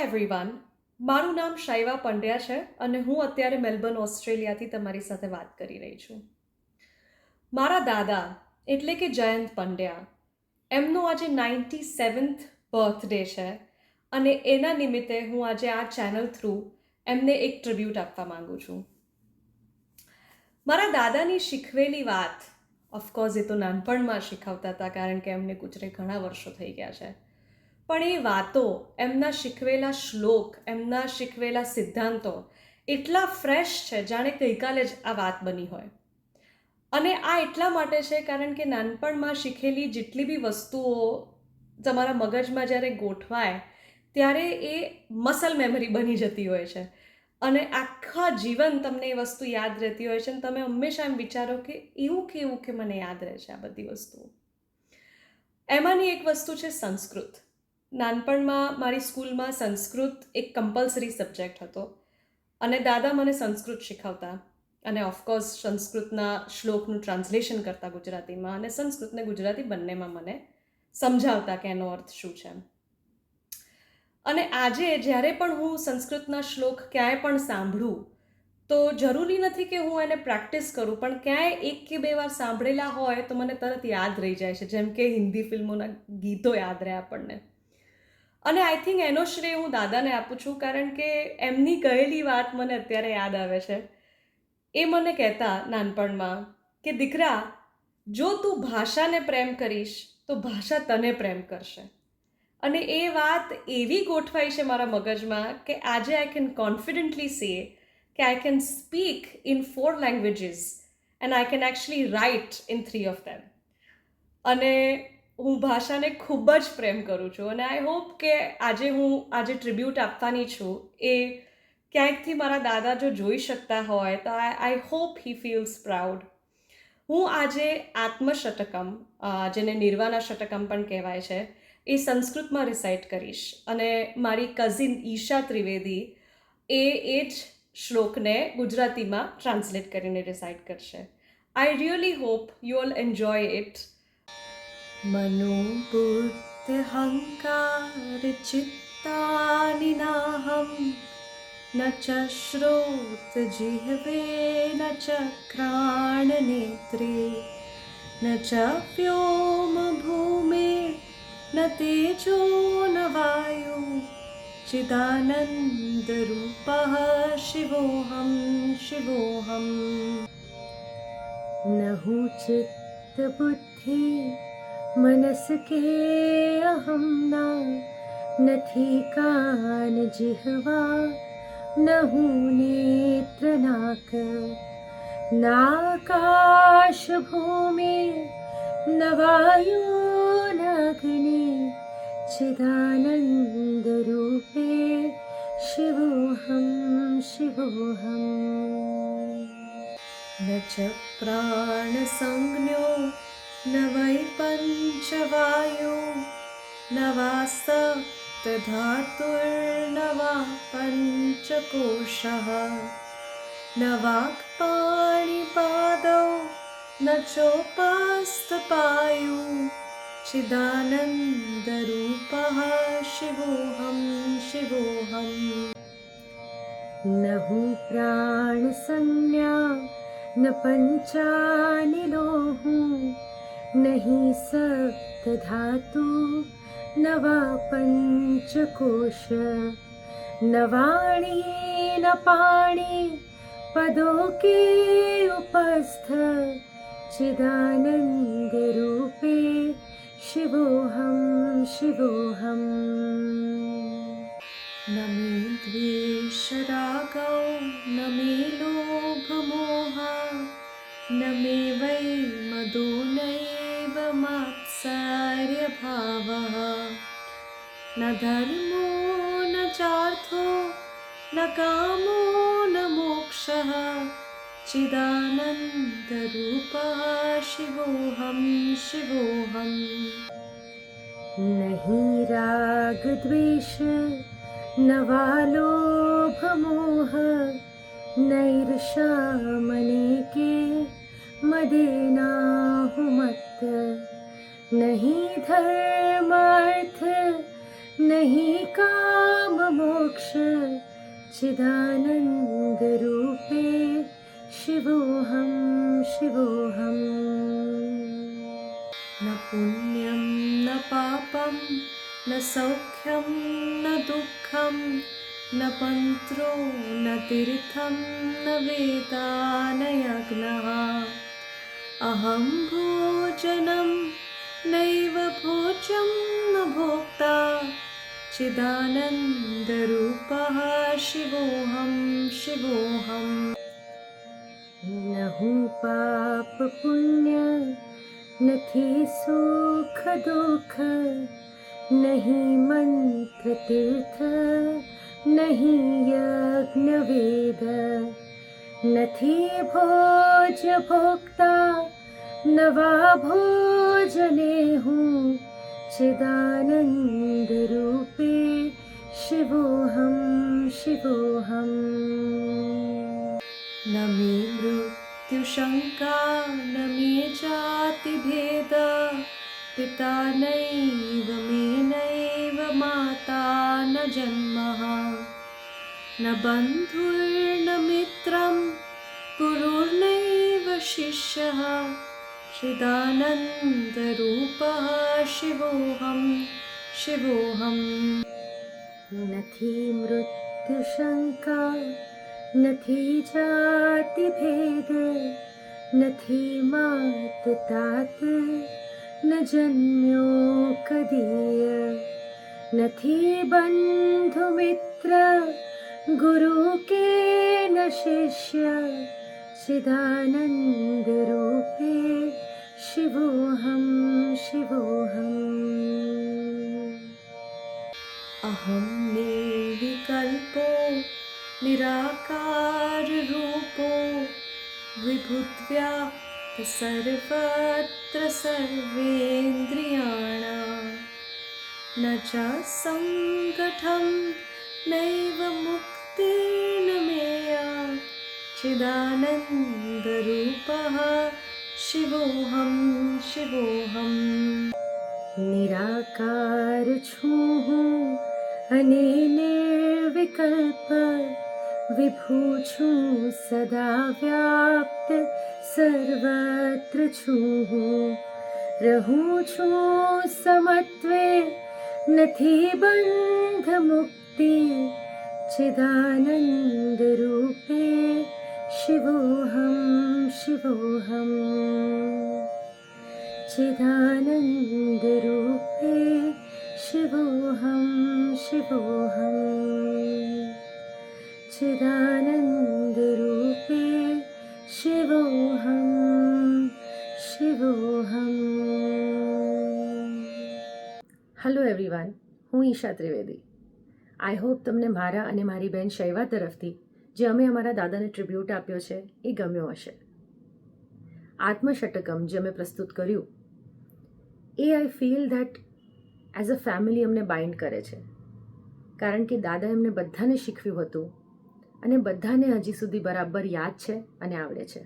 Hi everyone મારું નામ શૈવા પંડ્યા છે અને હું અત્યારે મેલબર્ન, ઓસ્ટ્રેલિયાથી તમારી સાથે વાત કરી રહી છું. મારા દાદા એટલે કે જયંત પંડ્યા, એમનો આજે નાઇન્ટી સેવન્થ બર્થડે છે અને એના નિમિત્તે હું આજે આ ચેનલ થ્રુ એમને એક ટ્રિબ્યુટ આપવા માગું છું. મારા દાદાની શીખવેલી વાત ઓફકોર્સ એ તો નાનપણમાં શીખવતા હતા કારણ કે એમને ગુજરે ઘણા વર્ષો થઈ ગયા છે. પણ એ વાતો, એમના શીખવેલા શ્લોક, એમના શીખવેલા સિદ્ધાંતો એટલા ફ્રેશ છે જાણે ગઈકાલે જ આ વાત બની હોય. અને આ એટલા માટે છે કારણ કે નાનપણમાં શીખેલી જેટલી બી વસ્તુઓ તમારા મગજમાં જ્યારે ગોઠવાય, ત્યારે એ મસલ મેમરી બની જતી હોય છે. અને આખા જીવન તમને એ વસ્તુ યાદ રહેતી હોય છે અને તમે હંમેશા એમ વિચારો કે એવું કેવું કે મને યાદ રહે છે આ બધી વસ્તુઓ. એમાંની એક વસ્તુ છે સંસ્કૃત. નાનપણમાં મારી સ્કૂલમાં સંસ્કૃત એક કમ્પલસરી સબ્જેક્ટ હતો અને દાદા મને સંસ્કૃત શીખવતા અને ઓફકોર્સ સંસ્કૃતના શ્લોકનું ટ્રાન્સલેશન કરતા ગુજરાતીમાં અને સંસ્કૃતને ગુજરાતી બંનેમાં મને સમજાવતા કે એનો અર્થ શું છે અને આજે જ્યારે પણ હું સંસ્કૃતના શ્લોક ક્યાંય પણ સાંભળું, તો જરૂરી નથી કે હું એને પ્રેક્ટિસ કરું, પણ ક્યાંય એક કે બે વાર સાંભળેલા હોય તો મને તરત યાદ રહી જાય છે, જેમ કે હિન્દી ફિલ્મોના ગીતો યાદ રહે આપણને. અને આઈ થિંક એનો શ્રેય હું દાદાને આપું છું, કારણ કે એમની કહેલી વાત મને અત્યારે યાદ આવે છે. એ મને કહેતા નાનપણમાં કે, દીકરા, જો તું ભાષાને પ્રેમ કરીશ, તો ભાષા તને પ્રેમ કરશે. અને એ વાત એવી ગોઠવાઈ છે મારા મગજમાં કે આજે આઈ કેન કોન્ફિડન્ટલી સે કે I can speak in four languages and I can actually write in three of them અને હું ભાષાને ખૂબ જ પ્રેમ કરું છું અને આઈ હોપ કે આજે હું આજે ટ્રિબ્યુટ આપવાની છું એ ક્યાંકથી મારા દાદા જો જોઈ શકતા હોય તો I hope he feels proud હું આજે આત્મશતકમ જેને નિર્વાના શતકમ પણ કહેવાય છે, એ સંસ્કૃતમાં રિસાઇટ કરીશ. અને મારી કઝિન ઈશા ત્રિવેદી એ એ જ શ્લોકને ગુજરાતીમાં ટ્રાન્સલેટ કરીને રિસાઇટ કરશે. I really hope you all enjoy it मनोबुद्धिहङ्कार चित्तानि नाहं न च श्रोतजिह्वे न च घ्राणनेत्रे न च व्योमभूमे न तेजो न वायु चिदानन्दरूपः शिवोऽहं शिवोऽहम् न हूँ चित्तबुद्धि मनस्के अहं न थि कान जिह्वा न हूनेत्र नाक। नाकाशभूमे न नग्नि चिदानन्दरूपे शिवोऽहं शिवोऽहम् न च प्राणसंज्ञो न वै पञ्चवायो न वा सप्तधातुर्न वा पञ्चकोशः न वाक्पाणिपादौ न चोपास्तपायु चिदानन्दरूपः शिवोऽहं शिवोऽहम् न हूँ प्राण संज्ञा न पंचानिलो हूँ सप्त न वा पंचकोश। न वाणी न पाणी पदों के उपस्थ चिदानंद रूपे शिवोहम शिवोहम। न मे द्वेषरागौ न मे लोभमोहा मात्सर्यभावः न धर्मो न चार्थो न कामो न मोक्षः। चिदानन्दरूपः शिवोऽहं शिवोऽहम् नहीं राग द्वेष न वा लोभ मोह नैर्षा मने के मदेनाहुमत् नहीं धर्मार्थ नहीं काम मोक्ष। चिदानंद रूपे शिवोऽहं शिवोऽहम् न पुण्यं न पापं न सौख्यं न दुःखं न मन्त्रो न तीर्थं न वेदा न यज्ञः अहं भोजनं नैव भोजं भोक्ता। चिदानन्दरूपः शिवोऽहं शिवोऽहम् न भू पाप पुण्य न सुखदुःख नहि मन्थतीर्थ नहि यज्ञवेद। नथि भोज भोक्ता न वा भो जनेहुः चिदा शिवोऽहं शिवोऽहम् न मे मृत्युशङ्का न मे जातिभेद। पिता नैव मे नैव माता न जन्म। न बन्धुर्न मित्रं गुरुर्नैव शिष्यः। चिदानन्दरूपः शिवोऽहं शिवोऽहम् नथि मृत्युशङ्का नथि जातिभेदे नथि मात तात न जन्म्यो कदीय नथि बन्धुमित्र गुरु के न शिष्य चिदानन्दरूपे शिवोऽहं शिवोऽहम्। अहं निर्विकल्पो निराकाररूपो विभुत्या सर्वत्र सर्वेन्द्रियाणां। न च सङ्कटं नैव मुक्तेन मेया चिदानन्दरूपः शिवोऽहं शिवोऽहं। निराकार छुः अनेनकल्प विभुच्छु सदा व्याप्त सर्वत्र छुः रहुछु समत्वे नथी बन्धमुक्ति चिदानन्दरूपे। નથી બંધ મુક્તિ ચિદાનંદ રૂપે શિવોહમ શિવોહમ चिदानन्दरूपे शिवोऽहं शिवोऽहं चिदानन्दरूपे शिवोऽहं शिवोऽहम् હેલો એવરીવન હું ઈશા ત્રિવેદી આઈ હોપ તમને મારા અને મારી બેન શૈવા તરફથી જે અમે અમારા દાદાને ટ્રિબ્યુટ આપ્યો છે, એ ગમ્યો હશે. આત્મષટકમ જે અમે પ્રસ્તુત કર્યું, એ I feel that as a family અમને બાઇન્ડ કરે છે. કારણ કે દાદા એમને બધાને શીખવ્યું હતું અને બધાને હજી સુધી બરાબર યાદ છે અને આવડે છે.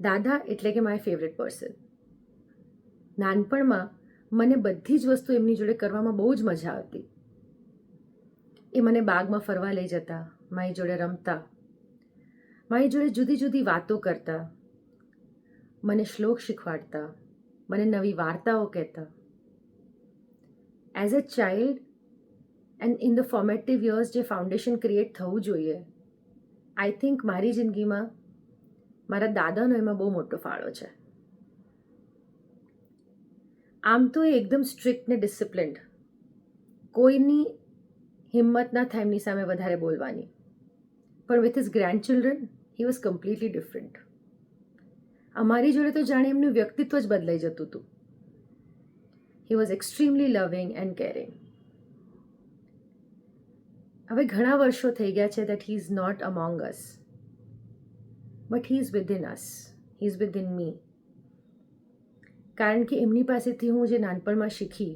દાદા એટલે કે માય ફેવરેટ પર્સન નાનપણમાં મને બધી જ વસ્તુ એમની જોડે કરવામાં બહુ જ મજા આવતી. એ મને બાગમાં ફરવા લઈ જતા, મારી જોડે રમતા, મારી જોડે જુદી જુદી વાતો કરતા, મને શ્લોક શીખવાડતા, મને નવી વાર્તાઓ કહેતા. As a child and in the formative years જે ફાઉન્ડેશન ક્રિએટ થવું જોઈએ આઈ થિંક મારી જિંદગીમાં મારા દાદાનો એમાં બહુ મોટો ફાળો છે. આમ તો એ એકદમ સ્ટ્રિક્ટ ને ડિસિપ્લિન્ડ કોઈની હિંમત ના થાય એમની સામે વધારે બોલવાની. પણ with his grand children he was completely different અમારી જોડે તો જાણે એમનું વ્યક્તિત્વ જ બદલાઈ જતું હતું. He was extremely loving and caring હવે ઘણા વર્ષો થઈ ગયા છે that he is not among us but he is within us he is within me કારણ કે એમની પાસેથી હું જે નાનપણમાં શીખી,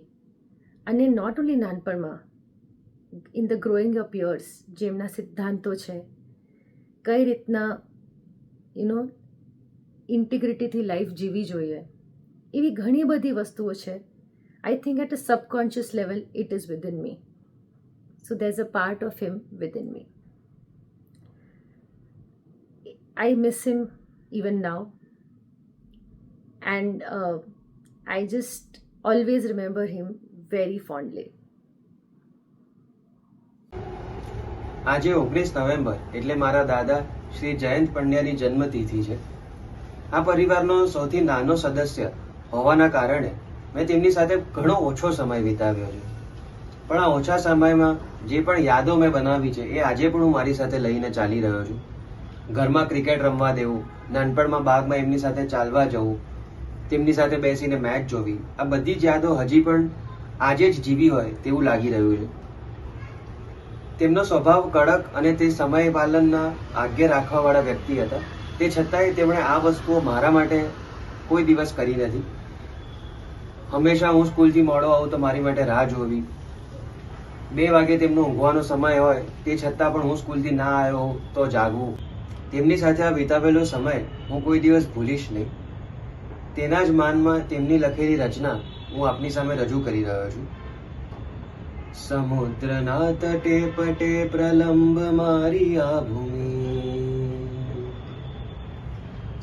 અને નોટ ઓન્લી નાનપણમાં in the growing up years જે એમના સિદ્ધાંતો છે કઈ રીતના યુનો ઇન્ટિગ્રિટીથી લાઈફ જીવી જોઈએ એવી ઘણી બધી વસ્તુઓ છે I think at a subconscious level, it is within me. So there's a part of him within me. I miss him even now. And uh, I just always remember him very fondly. આજે ઓગણીસ November એટલે મારા દાદા શ્રી જયંત પંડ્યાની જન્મતિથિ છે. આ પરિવારનો સૌથી નાનો સદસ્ય હોવાના કારણે મેં તેમની સાથે ઘણો ઓછો સમય વિતાવ્યો છે. પણ આ ઓછા સમયમાં જે પણ યાદો મેં બનાવી છે એ આજે પણ હું મારી સાથે લઈને ચાલી રહ્યો છું. ઘરમાં ક્રિકેટ રમવા દેવું, નાનપણમાં બાગમાં એમની સાથે ચાલવા જવું, તેમની સાથે બેસીને મેચ જોવી, આ બધી જ યાદો હજી પણ આજે જ જીવી હોય તેવું લાગી રહ્યું છે. તેમનો સ્વભાવ કડક અને તે સમય પાલનના આજ્ઞા રાખવાવાળા વ્યક્તિ હતા. તે છતાંય તેમણે આ વસ્તુઓ મારા માટે કોઈ દિવસ કરી નથી. હંમેશા હું સ્કૂલથી મોડો આવું તો મારી માટે રાહ જોવી. બે વાગે તેમનો ઊંઘવાનો સમય હોય, તે છતાં પણ હું સ્કૂલથી ના આવ્યો તો જાગવું. તેમની સાથે આ વિતાવેલો સમય હું કોઈ દિવસ ભૂલીશ નહીં. તેના જ માનમાં તેમની લખેલી રચના હું આપની સામે રજૂ કરી રહ્યો છું. સમુદ્રના તટે પટે પ્રલંબ મારી આ ભૂમિ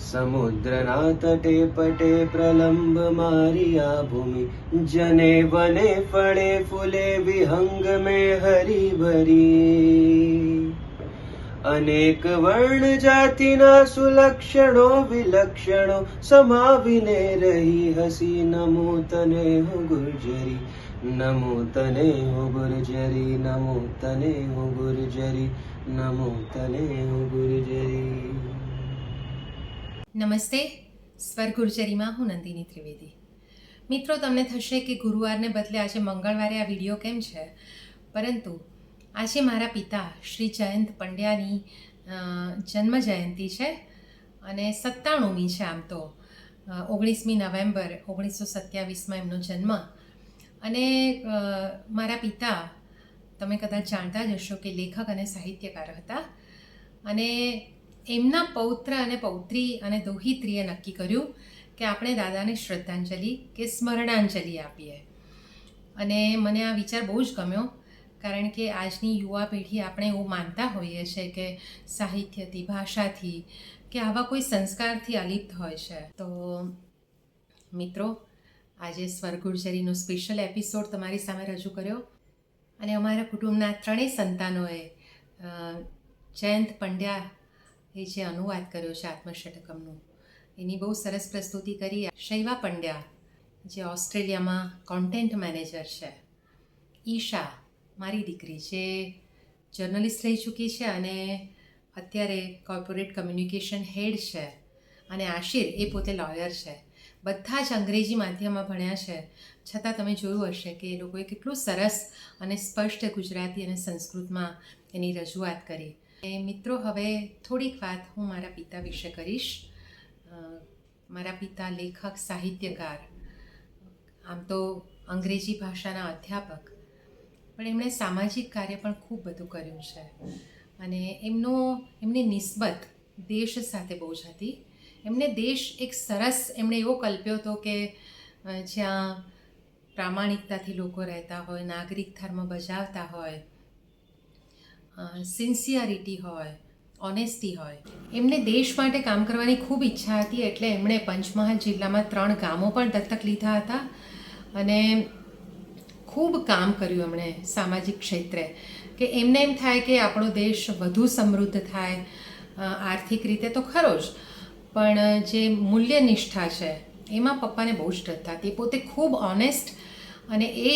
સમુદ્રના તટે પટે પ્રલંબ મારી આ ભૂમિ જને વને ફળે ફૂલે વિહંગ મેં હરી ભરી અનેક વર્ણ જાતિના સુલક્ષણો વિલક્ષણો સમાવીને રહી હસી નમો તને હું ગુર્જરી નમો તને ગુરુજરી ગુર્જરી નમો તને હું ગુર્જરી નમો તને હું ગુર્જરી નમસ્તે સ્વર ગુર્જરીમાં હું નંદિની ત્રિવેદી. મિત્રો, તમને થશે કે ગુરુવારને બદલે આજે મંગળવારે આ વીડિયો કેમ છે? પરંતુ આજે મારા પિતા શ્રી જયંત પંડ્યાની જન્મ જયંતિ છે અને સત્તાણુંમી છે આમ તો. ઓગણીસમી નવેમ્બર ઓગણીસો સત્યાવીસમાં એમનો જન્મ અને મારા પિતા, તમે કદાચ જાણતા જ હશો કે લેખક અને સાહિત્યકાર હતા. અને એમના પૌત્ર અને પૌત્રી અને દોહિત્રીએ નક્કી કર્યું કે આપણે દાદાને શ્રદ્ધાંજલિ કે સ્મરણાંજલિ આપીએ. અને મને આ વિચાર બહુ જ ગમ્યો, કારણ કે આજની યુવા પેઢી આપણે એવું માનતા હોઈએ છીએ કે સાહિત્યથી, ભાષાથી કે આવા કોઈ સંસ્કારથી અલિપ્ત હોય છે. તો મિત્રો આજે સ્વર્ગુર્જરીનો સ્પેશિયલ એપિસોડ તમારી સામે રજૂ કર્યો. અને અમારા કુટુંબના ત્રણેય સંતાનોએ જયંત પંડ્યા એ જે અનુવાદ કર્યો છે આત્મષટકમનો, એની બહુ સરસ પ્રસ્તુતિ કરી. શૈવા પંડ્યા, જે ઓસ્ટ્રેલિયામાં કોન્ટેન્ટ મેનેજર છે. ઈશા, મારી દીકરી, જે જર્નલિસ્ટ રહી ચૂકી છે અને અત્યારે કોર્પોરેટ કમ્યુનિકેશન હેડ છે. અને આશિર એ પોતે લોયર છે. બધા જ અંગ્રેજી માધ્યમમાં ભણ્યા છે. છતાં તમે જોયું હશે કે એ લોકોએ કેટલું સરસ અને સ્પષ્ટ ગુજરાતી અને સંસ્કૃતમાં એની રજૂઆત કરી. એ મિત્રો, હવે થોડીક વાત હું મારા પિતા વિશે કરીશ. મારા પિતા લેખક, સાહિત્યકાર, આમ તો અંગ્રેજી ભાષાના અધ્યાપક. પણ એમણે સામાજિક કાર્ય પણ ખૂબ બધું કર્યું છે. અને એમનો, એમની નિસ્બત દેશ સાથે બહુ જ હતી. એમને દેશ એક સરસ એમણે એવો કલ્પ્યો હતો કે જ્યાં પ્રામાણિકતાથી લોકો રહેતા હોય, નાગરિક ધર્મ બજાવતા હોય સિન્સિયરિટી હોય, ઓનેસ્ટી હોય. એમને દેશ માટે કામ કરવાની ખૂબ ઈચ્છા હતી એટલે એમણે પંચમહાલ જિલ્લામાં ત્રણ ગામો પણ દત્તક લીધા હતા અને ખૂબ કામ કર્યું એમણે સામાજિક ક્ષેત્રે. કે એમને એમ થાય કે આપણો દેશ વધુ સમૃદ્ધ થાય આર્થિક રીતે તો ખરો જ પણ જે મૂલ્ય નિષ્ઠા છે, એમાં પપ્પાને બહુ જ હતી પોતે ખૂબ ઓનેસ્ટ અને એ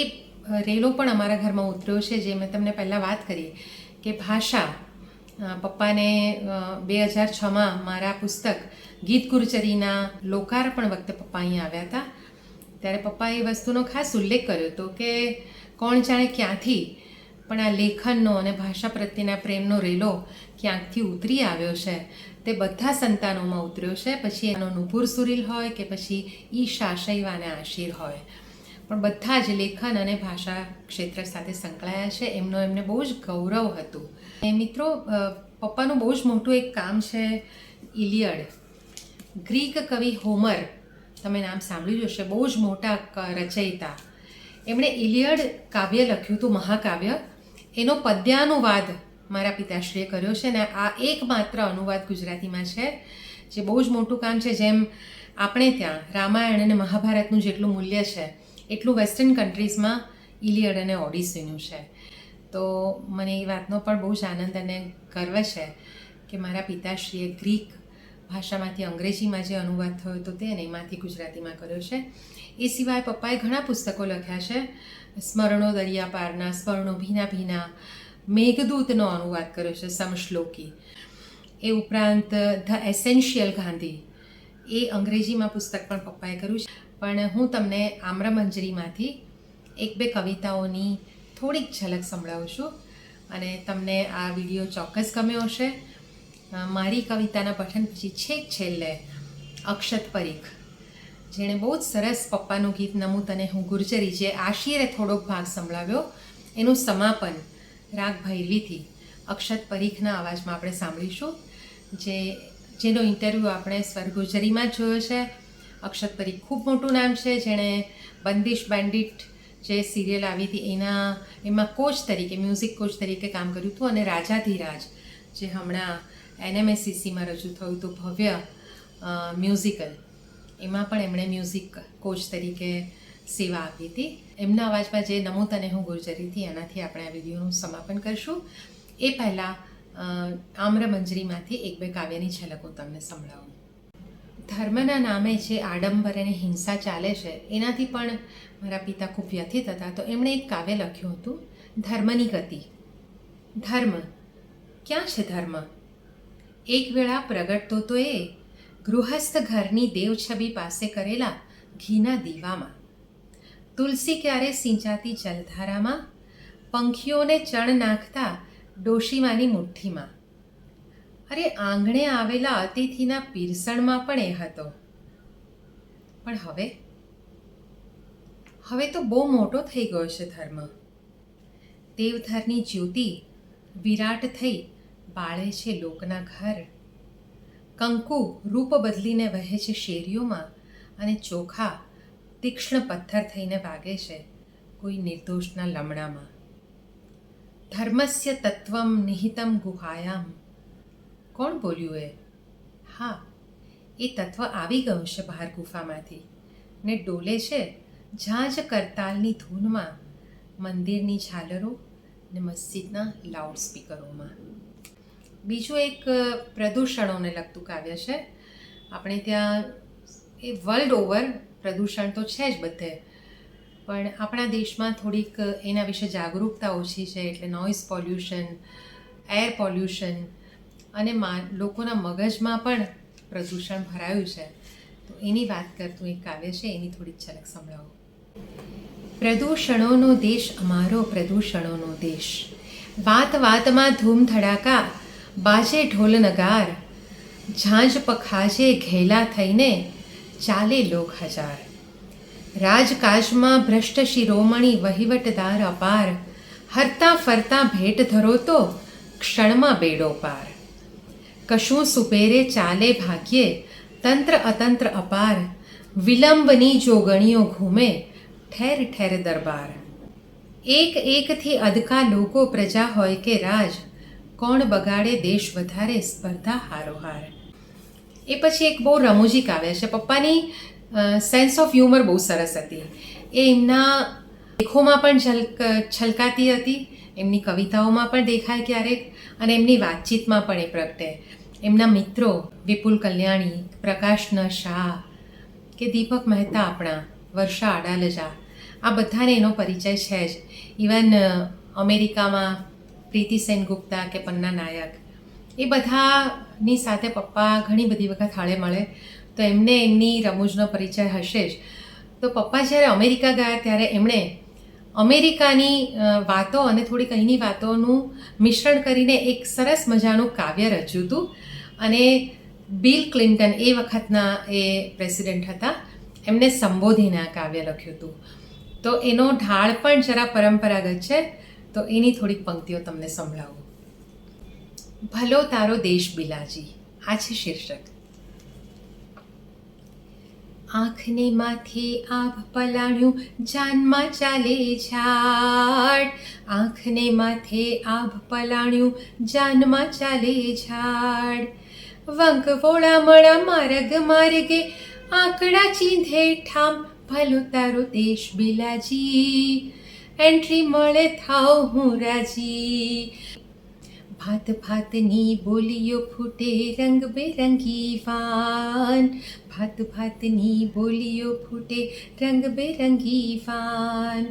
રેલો પણ અમારા ઘરમાં ઉતર્યો છે, જે મેં તમને પહેલાં વાત કરી, કે ભાષા પપ્પાને બે હજાર છમાં મારા પુસ્તક ગીત ગુરચરીના લોકાર્પણ વખતે પપ્પા અહીં આવ્યા હતા. ત્યારે પપ્પાએ એ વસ્તુનો ખાસ ઉલ્લેખ કર્યો હતો કે કોણ જાણે ક્યાંથી પણ આ લેખનનો અને ભાષા પ્રત્યેના પ્રેમનો રેલો ક્યાંકથી ઉતરી આવ્યો છે. તે બધા સંતાનોમાં ઉતર્યો છે. પછી એનો નુપુર સુરીલ હોય કે પછી ઈશા શૈવા આશીર હોય. પણ બધા જ લેખન અને ભાષા ક્ષેત્ર સાથે સંકળાયા છે. એમનો એમને બહુ જ ગૌરવ હતું. એ મિત્રો પપ્પાનું બહુ જ મોટું એક કામ છે ઇલિયડ ગ્રીક કવિ હોમર, તમે નામ સાંભળ્યું હશે, બહુ જ મોટા રચયિતા. એમણે ઇલિયડ કાવ્ય લખ્યું હતું, મહાકાવ્ય. એનો પદ્યાનુવાદ મારા પિતાશ્રીએ કર્યો છે ને આ એકમાત્ર અનુવાદ ગુજરાતીમાં છે, જે બહુ જ મોટું કામ છે. જેમ આપણે ત્યાં રામાયણ અને મહાભારતનું જેટલું મૂલ્ય છે, એટલું વેસ્ટર્ન કન્ટ્રીઝમાં ઇલિયડ અને ઓડિસીનું છે. તો મને એ વાતનો પણ બહુ જ આનંદ અને ગર્વ છે કે મારા પિતાશ્રીએ ગ્રીક ભાષામાંથી અંગ્રેજીમાં જે અનુવાદ થયો હતો તે અને એમાંથી ગુજરાતીમાં કર્યો છે. એ સિવાય પપ્પાએ ઘણા પુસ્તકો લખ્યા છે. સ્મરણો દરિયા પારના સ્મરણો ભીના ભીના મેઘદૂતનો અનુવાદ કર્યો છે સમશ્લોકી. એ ઉપરાંત ધ એસેન્શિયલ ગાંધી. એ અંગ્રેજીમાં પુસ્તક પણ પપ્પાએ કર્યું છે. પણ હું તમને આમ્રમંજરીમાંથી એક બે કવિતાઓની થોડીક ઝલક સંભળાવું છું અને તમને આ વીડિયો ચોક્કસ ગમ્યો હશે. મારી કવિતાના પઠન પછી છેક છેલ્લે અક્ષત પરીખ. જેણે બહુ જ સરસ પપ્પાનું ગીત નમું તને હું ગુર્જરી જે આશીરે થોડોક ભાગ સંભળાવ્યો, એનું સમાપન રાગ ભૈરવીથી અક્ષત પરીખના અવાજમાં આપણે સાંભળીશું, જે, જેનો ઇન્ટરવ્યૂ આપણે સ્વર જ જોયો છે. અક્ષત પરીખ ખૂબ મોટું નામ છે, જેણે બંદિશ બેન્ડિટ જે સિરિયલ આવી હતી, એના, એમાં કોચ તરીકે મ્યુઝિક કોચ તરીકે કામ કર્યું હતું અને રાજાધિરાજ, જે હમણાં એનએમએસસીસીમાં રજૂ થયું હતું, ભવ્ય મ્યુઝિકલ એમાં પણ એમણે મ્યુઝિક કોચ તરીકે સેવા આપી હતી. એમના અવાજમાં જે નમો તને હું ગુર્જરીથી એનાથી આપણે આ વિડીયોનું સમાપન કરશું. એ પહેલાં આમ્રમંજરીમાંથી એક બે કાવ્યની ઝલકો તમને સંભળાવું. ધર્મના નામે જે આડંબર અને હિંસા ચાલે છે, એનાથી પણ મારા પિતા ખૂબ વ્યથિત હતા. તો એમણે એક કાવ્ય લખ્યું હતું, ધર્મની ગતિ. ધર્મ. ક્યાં છે ધર્મ? એક વેળા પ્રગટતો તો એ, ગૃહસ્થ ઘરની દેવ છબી પાસે કરેલા ઘીના દીવામાં. તુલસી ક્યારે સિંચાતી જલધારામાં? પંખીઓને ચણ નાખતા ડોશીમાની મુઠ્ઠીમાં. અરે, આંગણે આવેલા અતિથિના પીરસણમાં પણ એ હતો. પણ હવે? હવે તો બહુ મોટો થઈ ગયો છે ધર્મ. દેવધરની જ્યોતિ વિરાટ થઈ બાળે છે લોકના ઘર. કંકુ રૂપ બદલીને વહે છે શેરીઓમાં અને ચોખા તીક્ષ્ણ પથ્થર થઈને વાગે છે કોઈ નિર્દોષના લમણામાં. ધર્મસ્ય તત્વમ નિહિતમ ગુહાયામ. કોણ બોલ્યું એ? હા, એ તત્વ આવી ગયું છે બહાર ગુફામાંથી ને ડોલે છે ઝાંઝ કરતાલની ધૂનમાં, મંદિરની ઝાલરો ને મસ્જિદના લાઉડ સ્પીકરોમાં બીજું એક પ્રદૂષણોને લગતું કાવ્ય છે. આપણે ત્યાં એ વર્લ્ડ ઓવર પ્રદૂષણ તો છે જ બધે. પણ આપણા દેશમાં થોડીક એના વિશે જાગરૂકતા ઓછી છે એટલે નોઇઝ પોલ્યુશન એર પોલ્યુશન અને મા, લોકોના મગજમાં પણ પ્રદૂષણ ભરાયું છે. તો એની વાત કરતું એક કાવ્ય છે, એની થોડીક ઝલક સંભળાવો. પ્રદૂષણોનો દેશ અમારો પ્રદૂષણોનો દેશ. વાત વાતમાં ધૂમ ધડાકા, બાજે ઢોલ નગાર, ઝાંઝ પખાજે ઘેલા થઈને ચાલે લોક હજાર. રાજકાજમાં ભ્રષ્ટ શિરોમણી વહીવટદાર અપાર. હરતા ફરતા ભેટ ધરો તો ક્ષણમાં બેડો પાર. કશું સુપેરે ચાલે ભાગ્યે, તંત્ર અતંત્ર અપાર. વિલંબની જોગણીઓ ઘૂમે, ઠેર ઠેર દરબાર. એક એકથી અદકા લોકો પ્રજા હોય કે રાજ, કોણ બગાડે દેશ વધારે સ્પર્ધા હારોહાર. એ પછી એક બહુ રમૂજી કાવ્ય છે. પપ્પાની સેન્સ ઓફ હ્યુમર બહુ સરસ હતી. એ એમના લેખોમાં પણ છલક છલકાતી હતી. એમની કવિતાઓમાં પણ દેખાય ક્યારેક અને એમની વાતચીતમાં પણ એ પ્રગટે. એમના મિત્રો વિપુલ કલ્યાણી, પ્રકાશન શાહ કે દીપક મહેતા આપણા, વર્ષા અડાલજા, આ બધાને એનો પરિચય છે જ. ઇવન અમેરિકામાં પ્રીતિ સેન ગુપ્તા કે પન્ના નાયક એ બધાની સાથે પપ્પા ઘણી બધી વખત હાળે મળે, તો એમને એમની રમૂજનો પરિચય હશે જ. તો પપ્પા જ્યારે અમેરિકા ગયા ત્યારે એમણે અમેરિકાની વાતો અને થોડીક અહીંની વાતોનું મિશ્રણ કરીને એક સરસ મજાનું કાવ્ય રચ્યું હતું. અને બિલ ક્લિન્ટન એ વખતના એ પ્રેસિડેન્ટ હતા. એમને સંબોધીને આ કાવ્ય લખ્યું હતું. તો એનો ઢાળ પણ જરા પરંપરાગત છે. તો એની થોડીક પંક્તિઓ તમને સંભળાવું. ભલો તારો દેશ બિલાજી, આ છે શીર્ષક. આંખને માથે આભ પલાણ્યું જાનમાં ચાલે ઝાડ. આંખને માથે આભ પલાણ્યું જાનમાં ચાલે ઝાડ. વંકવોળા મળા માર્ગ માર્ગે, આંકડા ચીંધે ઠામ, ભલો તારો દેશ બિલાજી. એન્ટ્રી મળે થાવ હું રાજી. ભાત ભાતની બોલીઓ ફૂટે રંગબેરંગી ફાન ભાત ભાતની બોલીઓ ફૂટે રંગબેરંગી ફાન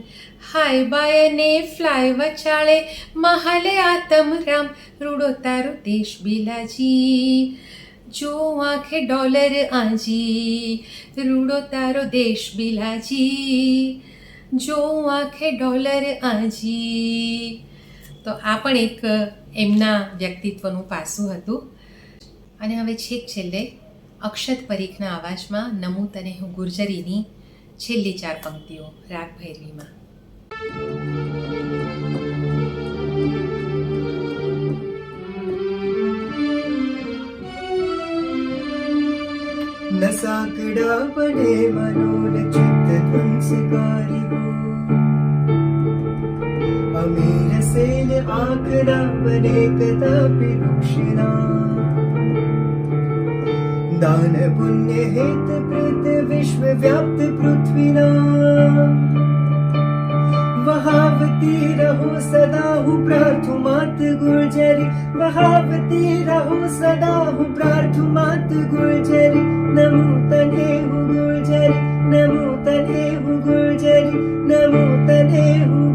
હાય બાય ને ફ્લાય વચાળે, મહાલે આતમ રામ, રૂડો તારો દેશ બિલાજી. જો આંખે ડોલર આજી, રૂડો તારો દેશ બિલાજી. જો આંખે ડોલર આજી. તો આ પણ એક એમના વ્યક્તિત્વનું પાસું હતું. અને હવે છેક છેલ્લે અક્ષત પરીખના અવાજમાં નમૂત તને હું ગુર્જરીની છેલ્લી ચાર પંક્તિઓ રાગ ભૈરવીમાં. નસાકડા પડે મનોર ચિત્ત ધ્વંસકારી હો. અમે આંકડા બને કદાપી દુક્ષિણા દાન પુણ્ય હેત પ્રીત વિશ્વ વ્યાપ્ત પૃથ્વીના વહાવતી રહો સદા હું પ્રાર્થુ માત ગુર્જરી વહાવતી રહો સદા હું પ્રાર્થુ માત ગુર્જરી નમો તને હું ગુર્જરી નમો તને હું ગુર્જરી નમો તને હું